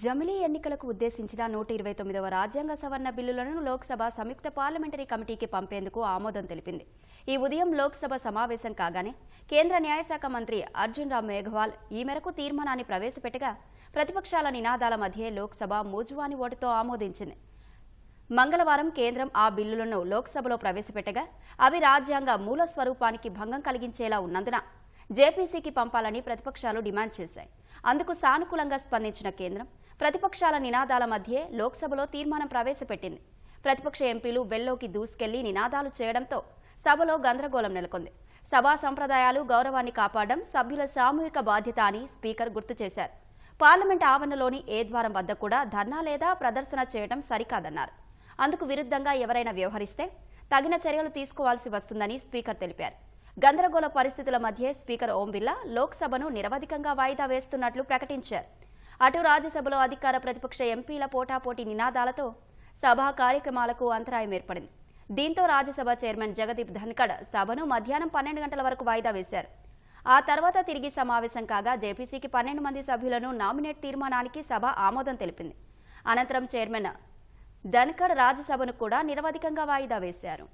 జమిలీ ఎన్నికలకు ఉద్దేశించిన నూట ఇరవై తొమ్మిదవ రాజ్యాంగ సవరణ బిల్లులను లోక్సభ సంయుక్త పార్లమెంటరీ కమిటీకి పంపేందుకు ఆమోదం తెలిపింది. ఈ ఉదయం లోక్సభ సమావేశం కాగానే కేంద్ర న్యాయశాఖ మంత్రి అర్జున్ రామ్ మేఘవాల్ ఈ మేరకు తీర్మానాన్ని ప్రవేశపెట్టగా ప్రతిపక్షాల నినాదాల మధ్యే లోక్సభ మూజువాని ఓటుతో ఆమోదించింది. మంగళవారం కేంద్రం ఆ బిల్లులను లోక్సభలో ప్రవేశపెట్టగా అవి రాజ్యాంగ మూల స్వరూపానికి భంగం కలిగించేలా ఉన్నందున జేపీసీకి పంపాలని ప్రతిపక్షాలు డిమాండ్ చేశాయి. అందుకు సానుకూలంగా స్పందించిన కేంద్రం ప్రతిపక్షాల నినాదాల మధ్యే లోక్సభలో తీర్మానం ప్రవేశపెట్టింది. ప్రతిపక్ష ఎంపీలు వెల్లోకి దూసుకెళ్ళి నినాదాలు చేయడంతో సభలో గందరగోళం నెలకొంది. సభా సంప్రదాయాలు గౌరవాన్ని కాపాడడం సభ్యుల సామూహిక బాధ్యత అని స్పీకర్ గుర్తు చేశారు. పార్లమెంట్ ఆవరణలోని ఏ ద్వారం వద్ద కూడా ధర్నా లేదా ప్రదర్శన చేయడం సరికాదన్నారు. అందుకు విరుద్ధంగా ఎవరైనా వ్యవహరిస్తే తగిన చర్యలు తీసుకోవాల్సి వస్తుందని స్పీకర్ తెలిపారు. గందరగోళ పరిస్థితుల మధ్య స్పీకర్ ఓం బిర్లా లోక్సభను నిరవధికంగా వాయిదా వేస్తున్నట్లు ప్రకటించారు. అటు రాజ్యసభలో అధికార ప్రతిపక్ష ఎంపీల పోటాపోటీ నినాదాలతో సభా కార్యక్రమాలకు అంతరాయం ఏర్పడింది. దీంతో రాజ్యసభ చైర్మన్ జగదీప్ ధన్కడ్ సభను మధ్యాహ్నం పన్నెండు గంటల వరకు వాయిదా వేశారు. ఆ తర్వాత తిరిగి సమావేశం కాగా జేపీసీకి పన్నెండు మంది సభ్యులను నామినేట్ తీర్మానానికి సభ ఆమోదం తెలిపింది. అనంతరం చైర్మన్ ధన్కడ్ రాజ్యసభను కూడా నిరవధికంగా వాయిదా వేశారు.